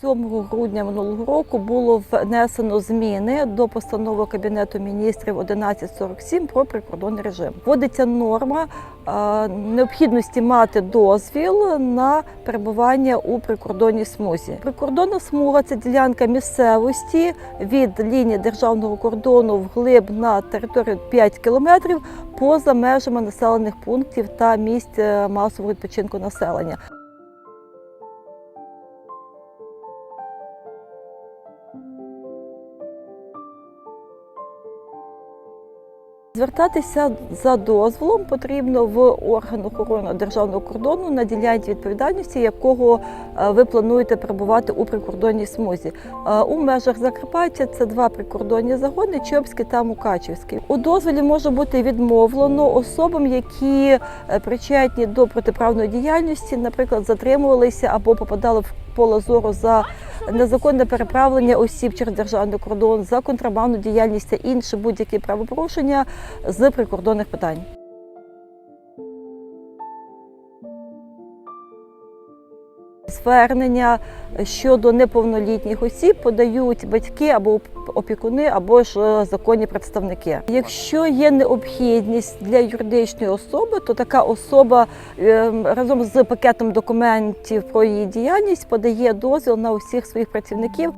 7 грудня минулого року було внесено зміни до постанови Кабінету міністрів 1147 про прикордонний режим. Вводиться норма е, необхідності мати дозвіл на перебування у прикордонній смузі. Прикордонна смуга це ділянка місцевості від лінії державного кордону вглиб на територію 5 кілометрів поза межами населених пунктів та місць е, масового відпочинку населення. Звертатися за дозволом потрібно в орган охорони державного кордону на ділянці відповідальності, якого е, ви плануєте перебувати у прикордонній смузі. Е, У межах Закарпаття це два прикордонні загони Чопський та Мукачівський. У дозволі може бути відмовлено особам, які е, причетні до протиправної діяльності, наприклад, затримувалися або попадали в поле зору за незаконне переправлення осіб через державний кордон, за контрабандну діяльність та інші будь-які правопорушення з прикордонних питань. Звернення щодо неповнолітніх осіб подають батьки або опікуни, або ж е, законні представники. Якщо є необхідність для юридичної особи, то така особа е, разом з пакетом документів про її діяльність подає дозвіл на усіх своїх працівників.